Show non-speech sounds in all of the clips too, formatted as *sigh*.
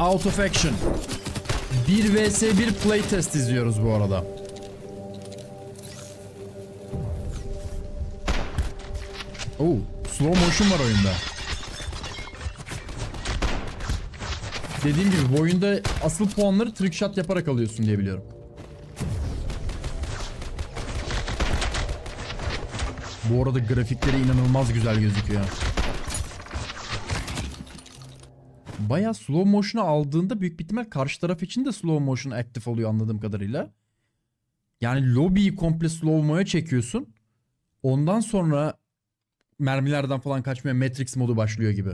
out of action. 1 vs 1 playtest izliyoruz bu arada. Oo, slow motion var oyunda. Dediğim gibi bu oyunda asıl puanları trick shot yaparak alıyorsun diye biliyorum. Bu arada grafikleri inanılmaz güzel gözüküyor. Baya slow motion'a aldığında büyük bir ihtimal karşı taraf için de slow motion aktif oluyor anladığım kadarıyla. Yani lobiyi komple slow mo'ya çekiyorsun. Ondan sonra mermilerden falan kaçmaya Matrix modu başlıyor gibi.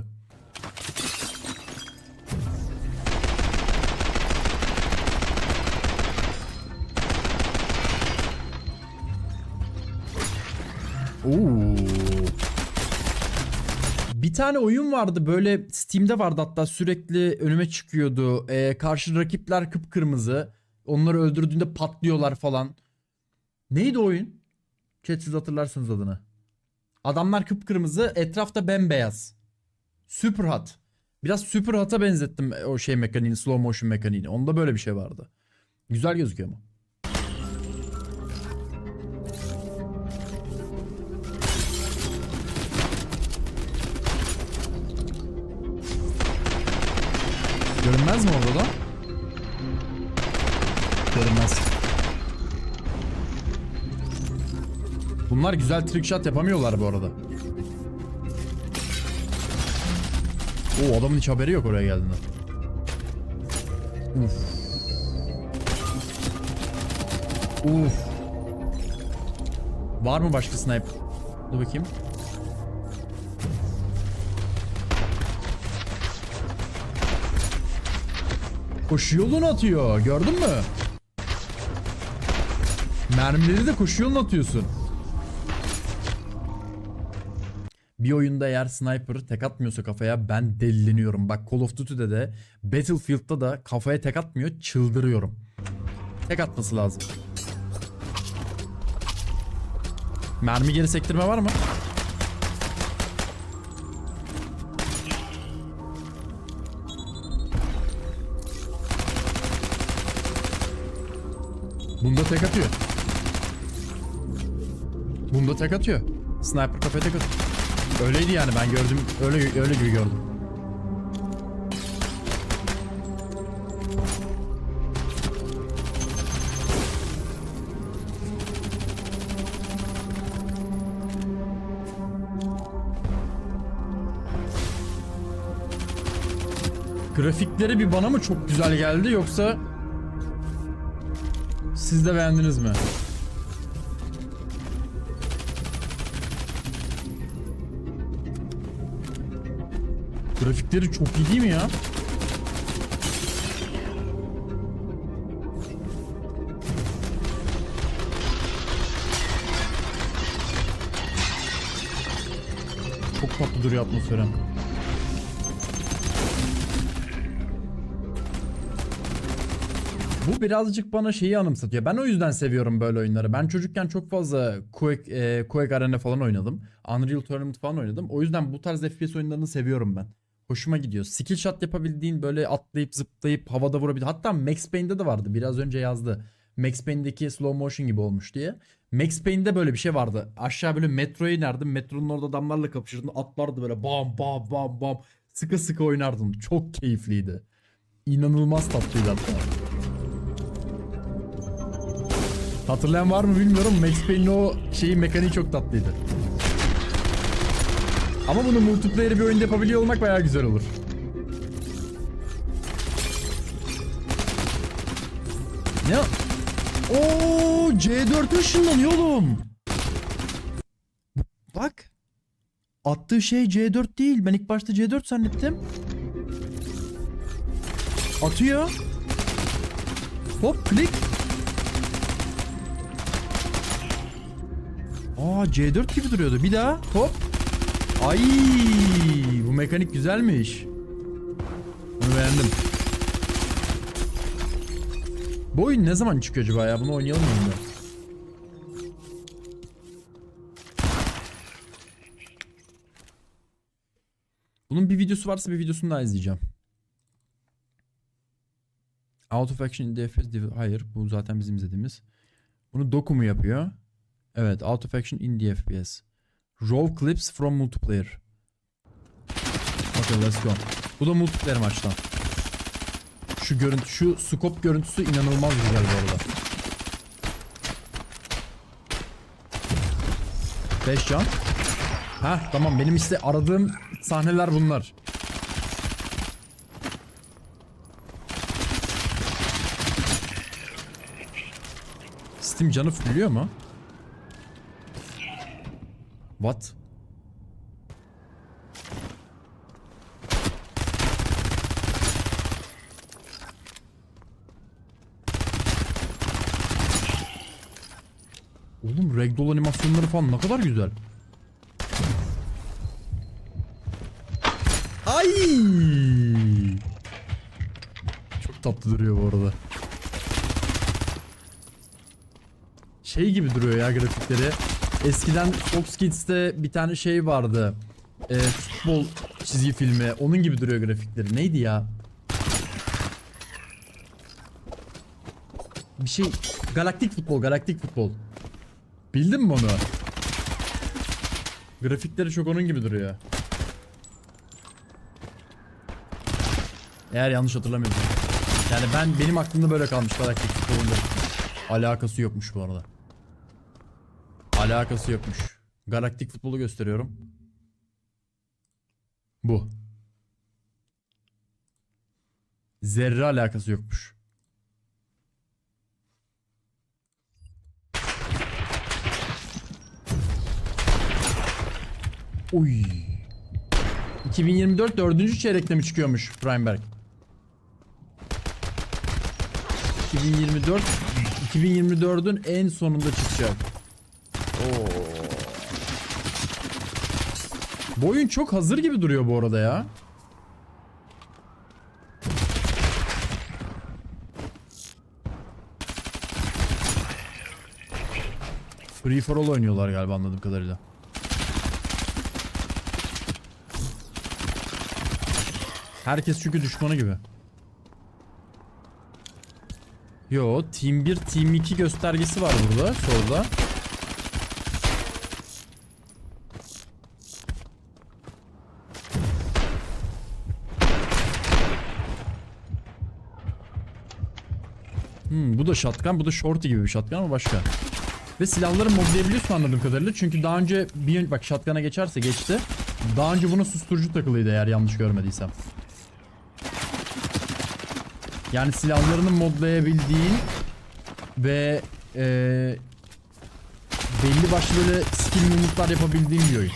Oo. Bir tane oyun vardı böyle Steam'de vardı hatta sürekli önüme çıkıyordu. Ee, karşı rakipler kıpkırmızı. Onları öldürdüğünde patlıyorlar falan. Neydi oyun? Chat siz hatırlarsınız adını. Adamlar kıpkırmızı, etrafta bembeyaz. Super Hot. Biraz Super Hot'a benzettim o şey mekaniğini, slow motion mekaniğini. Onda böyle bir şey vardı. Güzel gözüküyor ama. Görünmez mi orada da? Görünmez. Bunlar güzel trick shot yapamıyorlar bu arada. Oo adamın hiç haberi yok oraya geldiğinde. Uf. Uf. Var mı başka sniper? Dur bakayım. Koşu yolunu atıyor. Gördün mü? Mermileri de koşu yolunu atıyorsun. Bir oyunda eğer sniper tek atmıyorsa kafaya ben deliniyorum. Bak Call of Duty'de de Battlefield'da da kafaya tek atmıyor çıldırıyorum. Tek atması lazım. Mermi geri sektirme var mı? Bunda tek atıyor. Bunda tek atıyor. Sniper kafaya tek atıyor. Öyleydi yani ben gördüm. Öyle öyle gibi gördüm. Grafikleri bir bana mı çok güzel geldi yoksa siz de beğendiniz mi? Grafikleri çok iyi değil mi ya? Çok tatlı duruyor atmosferen. Bu birazcık bana şeyi anımsatıyor. Ben o yüzden seviyorum böyle oyunları. Ben çocukken çok fazla Quake, e, Quake Arena falan oynadım. Unreal Tournament falan oynadım. O yüzden bu tarz FPS oyunlarını seviyorum ben. Hoşuma gidiyor. Skill shot yapabildiğin böyle atlayıp zıplayıp havada vurabildiğin. Hatta Max Payne'de de vardı. Biraz önce yazdı. Max Payne'deki slow motion gibi olmuş diye. Max Payne'de böyle bir şey vardı. Aşağı böyle metroya inerdin. Metronun orada adamlarla kapışırdın. Atlardı böyle bam bam bam bam. Sıkı sıkı oynardın. Çok keyifliydi. İnanılmaz tatlıydı hatta. Hatırlayan var mı bilmiyorum. Max Payne'in o şeyi mekaniği çok tatlıydı. Ama bunu multiplayer bir oyunda yapabiliyor olmak bayağı güzel olur. Ne? Oo C4 ışınlanıyor oğlum. Bak. Attığı şey C4 değil. Ben ilk başta C4 zannettim. Atıyor. Hop klik. Aa C4 gibi duruyordu. Bir daha hop. Ay bu mekanik güzelmiş. Bunu beğendim. Bu oyun ne zaman çıkıyor acaba ya? Bunu oynayalım mı? Bunun bir videosu varsa bir videosunu daha izleyeceğim. Out of action in DFS hayır bu zaten bizim izlediğimiz. Bunu Doku mu yapıyor? Evet out of action in the FPS. Raw clips from multiplayer. Okay let's go. Bu da multiplayer maçtan. Şu görüntü, şu scope görüntüsü inanılmaz güzel bu arada. 5 can. Ha tamam benim işte aradığım sahneler bunlar. Steam canı fullüyor mu? What? Oğlum ragdoll animasyonları falan ne kadar güzel. Ay! Çok tatlı duruyor bu arada. Şey gibi duruyor ya grafikleri. Eskiden Fox Kids'te bir tane şey vardı. Ee, futbol çizgi filmi. Onun gibi duruyor grafikleri. Neydi ya? Bir şey... Galaktik futbol, galaktik futbol. Bildin mi onu? Grafikleri çok onun gibi duruyor. Eğer yanlış hatırlamıyorsam. Yani ben benim aklımda böyle kalmış galaktik futbolun. Alakası yokmuş bu arada. Alakası yokmuş. Galaktik futbolu gösteriyorum. Bu. Zerre alakası yokmuş. Uy. 2024 dördüncü çeyrekte mi çıkıyormuş Primeberg? 2024 2024'ün en sonunda çıkacak. Bu oyun çok hazır gibi duruyor bu arada ya. Free for all oynuyorlar galiba anladığım kadarıyla. Herkes çünkü düşmanı gibi. Yo, Team 1, Team 2 göstergesi var burada, solda. Hmm, bu da shotgun, bu da shorty gibi bir shotgun ama başka. Ve silahları modlayabiliyorsun anladığım kadarıyla. Çünkü daha önce bir bak shotgun'a geçerse geçti. Daha önce buna susturucu takılıydı eğer yanlış görmediysem. Yani silahlarını modlayabildiğin ve eee belli başlı böyle skill move'lar yapabildiğin bir oyun.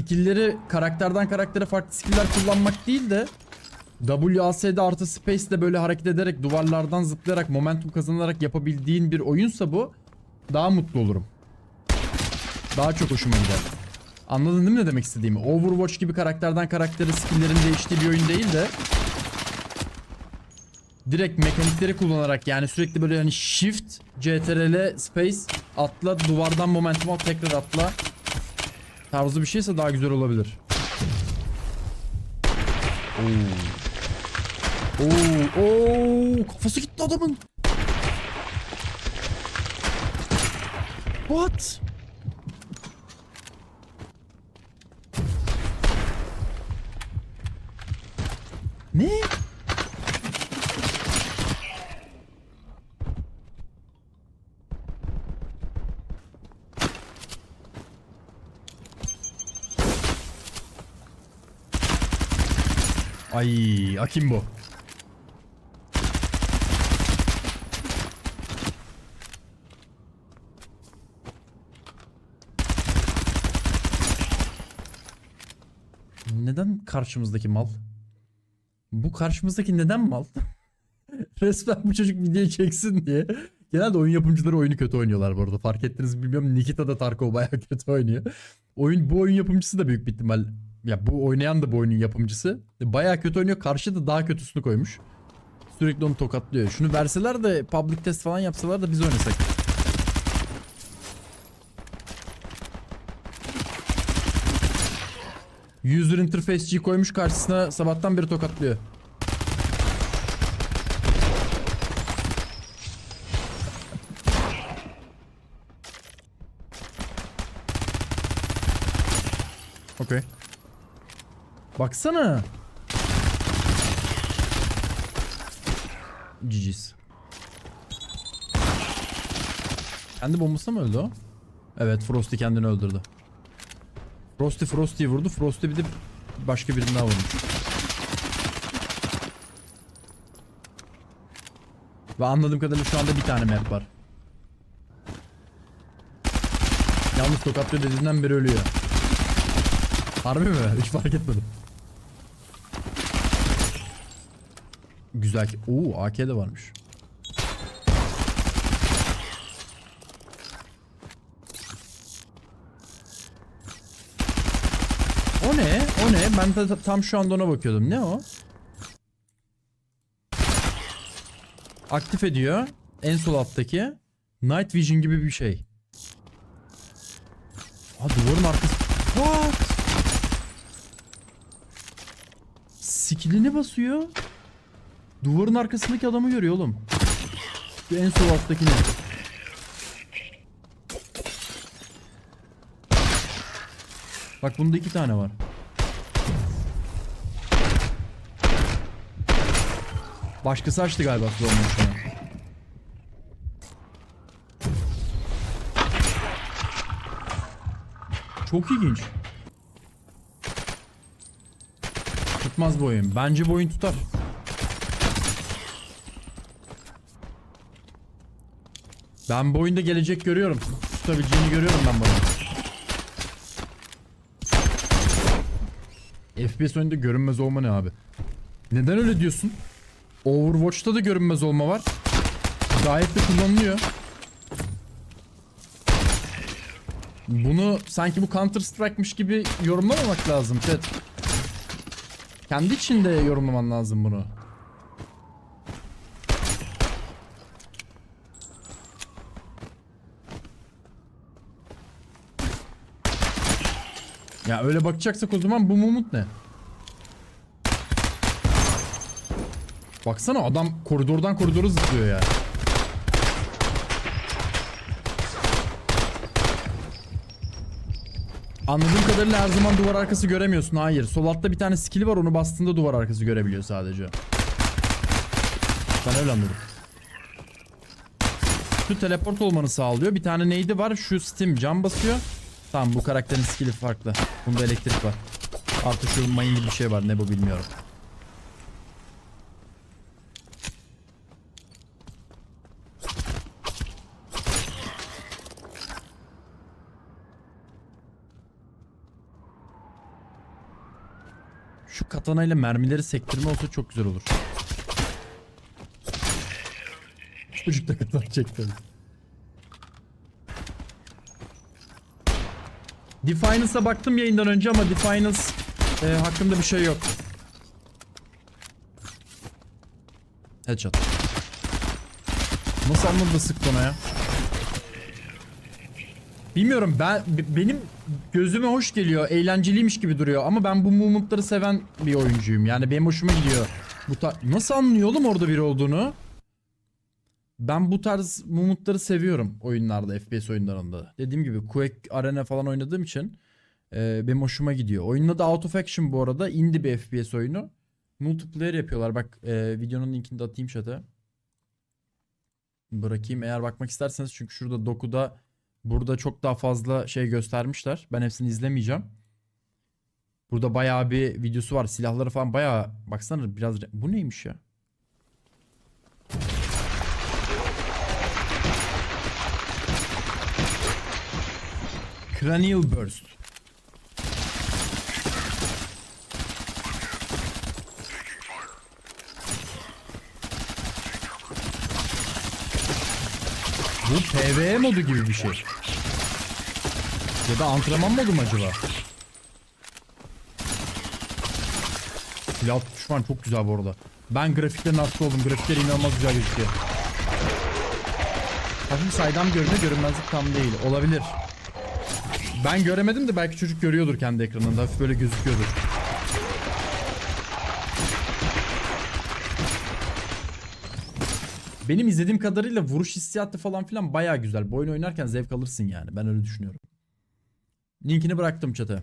Skill'leri karakterden karaktere farklı skill'ler kullanmak değil de WASD artı space ile böyle hareket ederek duvarlardan zıplayarak momentum kazanarak yapabildiğin bir oyunsa bu daha mutlu olurum. Daha çok hoşuma gider. Anladın değil mi ne demek istediğimi? Overwatch gibi karakterden karaktere skill'lerin değiştiği bir oyun değil de direkt mekanikleri kullanarak yani sürekli böyle hani shift, CTRL, space atla duvardan momentum al tekrar atla tarzı bir şeyse daha güzel olabilir. Oo. Oo, oo, kafası gitti adamın. What? Ne? Ay, Akimbo. Neden karşımızdaki mal? Bu karşımızdaki neden mal? *laughs* Resmen bu çocuk videoyu çeksin diye. Genelde oyun yapımcıları oyunu kötü oynuyorlar bu arada. Fark ettiniz mi bilmiyorum. Nikita da Tarkov bayağı *laughs* kötü oynuyor. Oyun bu oyun yapımcısı da büyük bir ihtimal ya bu oynayan da bu oyunun yapımcısı. Bayağı kötü oynuyor. Karşı da daha kötüsünü koymuş. Sürekli onu tokatlıyor. Şunu verseler de public test falan yapsalar da biz oynasak. User interface G koymuş karşısına sabahtan beri tokatlıyor. Okey. Baksana. GG's. Kendi bombasına mı öldü o? Evet Frosty kendini öldürdü. Frosty Frosty'yi vurdu. Frosty bir de başka birini daha vurmuş. Ve anladığım kadarıyla şu anda bir tane map var. Yalnız tokatlıyor dediğinden beri ölüyor. Harbi mi? Hiç fark etmedim. Güzel. Oo AK de varmış. O ne? O ne? Ben tam şu anda ona bakıyordum. Ne o? Aktif ediyor. En sol alttaki. Night Vision gibi bir şey. Aa duvarın arkası. What? Skillini basıyor. Duvarın arkasındaki adamı görüyor oğlum. Şu en sol alttakini. Bak bunda iki tane var. Başkası açtı galiba slow motion'ı. Çok ilginç. Tutmaz bu oyun. Bence bu oyun tutar. Ben bu oyunda gelecek görüyorum. Tutabileceğini görüyorum ben bu oyunda. FPS oyunda görünmez olma ne abi? Neden öyle diyorsun? Overwatch'ta da görünmez olma var. Gayet de kullanılıyor. Bunu sanki bu Counter Strike'mış gibi yorumlamamak lazım chat. Kendi içinde yorumlaman lazım bunu. Ya öyle bakacaksak o zaman bu mumut ne? Baksana adam koridordan koridora zıplıyor ya. Anladığım kadarıyla her zaman duvar arkası göremiyorsun. Hayır. Sol altta bir tane skill'i var. Onu bastığında duvar arkası görebiliyor sadece. Ben öyle anladım. Şu teleport olmanı sağlıyor. Bir tane neydi var? Şu Steam cam basıyor. Tamam bu karakterin skill'i farklı. Bunda elektrik var. Artı şu mayın gibi bir şey var. Ne bu bilmiyorum. Şu katanayla mermileri sektirme olsa çok güzel olur. Çocuk da katana çekti. Defiance'a baktım yayından önce ama Defiance e, hakkında bir şey yok. Headshot. Nasıl anladı da ona ya? Bilmiyorum ben benim gözüme hoş geliyor. Eğlenceliymiş gibi duruyor ama ben bu movement'ları seven bir oyuncuyum. Yani benim hoşuma gidiyor. Bu Nasıl anlıyor oğlum orada biri olduğunu? Ben bu tarz movement'ları seviyorum oyunlarda, FPS oyunlarında. Dediğim gibi Quake Arena falan oynadığım için e, benim hoşuma gidiyor. Oyunun adı Out of Action bu arada. Indie bir FPS oyunu. Multiplayer yapıyorlar. Bak e, videonun linkini de atayım chat'e. Bırakayım eğer bakmak isterseniz çünkü şurada dokuda burada çok daha fazla şey göstermişler. Ben hepsini izlemeyeceğim. Burada bayağı bir videosu var. Silahları falan bayağı baksana biraz bu neymiş ya? Cranial Burst. Bu PvE modu gibi bir şey. Ya da antrenman modu mu acaba? Silah tutuşman çok güzel bu arada. Ben grafiklerine hasta oldum. Grafikler inanılmaz güzel gözüküyor. Hafif saydam görünüyor. Görünmezlik tam değil. Olabilir. Ben göremedim de belki çocuk görüyordur kendi ekranında. Hafif böyle gözüküyordur. Benim izlediğim kadarıyla vuruş hissiyatı falan filan baya güzel. Bu oyun oynarken zevk alırsın yani. Ben öyle düşünüyorum. Linkini bıraktım chat'e.